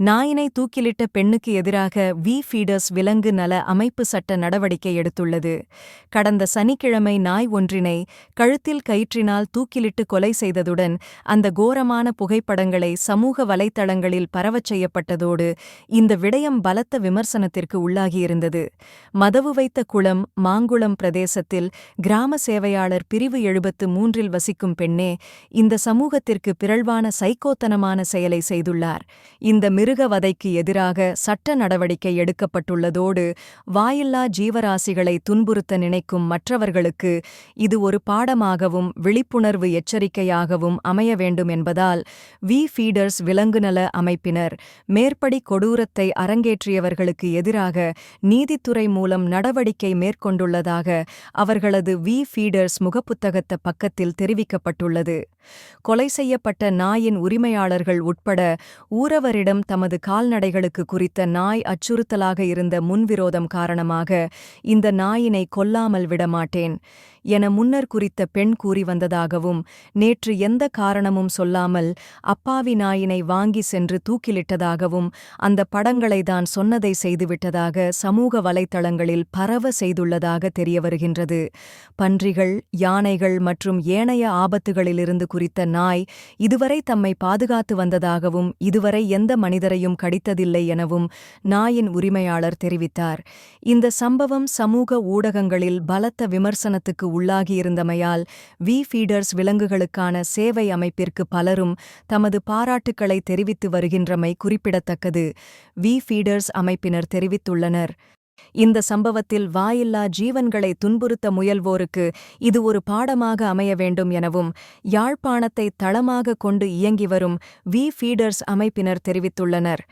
நாயினை தூக்கிலிட்ட பெண்ணுக்கு எதிராக we feeders விலங்கு நல அமைப்பு சட்ட நடவடிக்கை எடுத்துள்ளது. கடந்த சனிக்கிழமை நாய் ஒன்றினை கழுத்தில் கயிற்றினால் தூக்கிலிட்டு கொலை செய்ததுடன் அந்த கோரமான புகைப்படங்களை சமூக வலைத்தளங்களில் பரவச் செய்யப்பட்டதோடு இந்த விடயம் பலத்த விமர்சனத்திற்கு உள்ளாகியிருந்தது. மதவு வைத்த குளம் மாங்குளம் பிரதேசத்தில் கிராம சேவையாளர் பிரிவு எழுபத்து மூன்றில் வசிக்கும் பெண்ணே இந்த சமூகத்திற்கு பிறழ்வான சைக்கோத்தனமான செயலை செய்துள்ளார். இந்த மிரு வதைக்கு எதிராக சட்ட நடவடிக்கை எடுக்கப்பட்டுள்ளதோடு வாயில்லா ஜீவராசிகளை துன்புறுத்த நினைக்கும் மற்றவர்களுக்கு இது ஒரு பாடமாகவும் விழிப்புணர்வு எச்சரிக்கையாகவும் அமைய வேண்டும் என்பதால் வி ஃபீடர்ஸ் விலங்குநல அமைப்பினர் மேற்படி கொடூரத்தை அரங்கேற்றியவர்களுக்கு எதிராக நீதித்துறை மூலம் நடவடிக்கை மேற்கொண்டுள்ளதாக அவர்களது வி ஃபீடர்ஸ் முகப்புத்தகத்த பக்கத்தில் தெரிவிக்கப்பட்டுள்ளது. கொலை செய்யப்பட்ட நாயின் உரிமையாளர்கள் உட்பட ஊரவரிடம் தமது கால்நடைகளுக்கு குறித்த நாய் அச்சுறுத்தலாக இருந்த முன்விரோதம் காரணமாக இந்த நாயினை கொல்லாமல் விடமாட்டேன் என முன்னர் குறித்த பெண் கூறி வந்ததாகவும் நேற்று எந்த காரணமும் சொல்லாமல் அப்பாவி நாயினை வாங்கி சென்று தூக்கிலிட்டதாகவும் அந்த படங்களை தான் சொன்னதை செய்துவிட்டதாக சமூக வலைத்தளங்களில் பரவ செய்துள்ளதாக தெரியவருகின்றது. பன்றிகள் யானைகள் மற்றும் ஏனைய ஆபத்துகளிலிருந்து குறித்த நாய் இதுவரை தம்மை பாதுகாத்து வந்ததாகவும் இதுவரை எந்த மனித மனிதரையும் கடித்ததில்லை எனவும் நாயின் உரிமையாளர் தெரிவித்தார். இந்த சம்பவம் சமூக ஊடகங்களில் பலத்த விமர்சனத்துக்கு உள்ளாகியிருந்தமையால் வி ஃபீடர்ஸ் விலங்குகளுக்கான சேவை அமைப்பிற்கு பலரும் தமது பாராட்டுக்களை தெரிவித்து வருகின்றமை குறிப்பிடத்தக்கது வி ஃபீடர்ஸ் அமைப்பினர் தெரிவித்துள்ளனர். இந்த சம்பவத்தில் வாயில்லா ஜீவன்களை துன்புறுத்த முயல்வோருக்கு இது ஒரு பாடமாக அமைய வேண்டும் எனவும் யாழ்ப்பாணத்தை தளமாக கொண்டு இயங்கி வரும் வி ஃபீடர்ஸ் அமைப்பினர் தெரிவித்துள்ளனர்.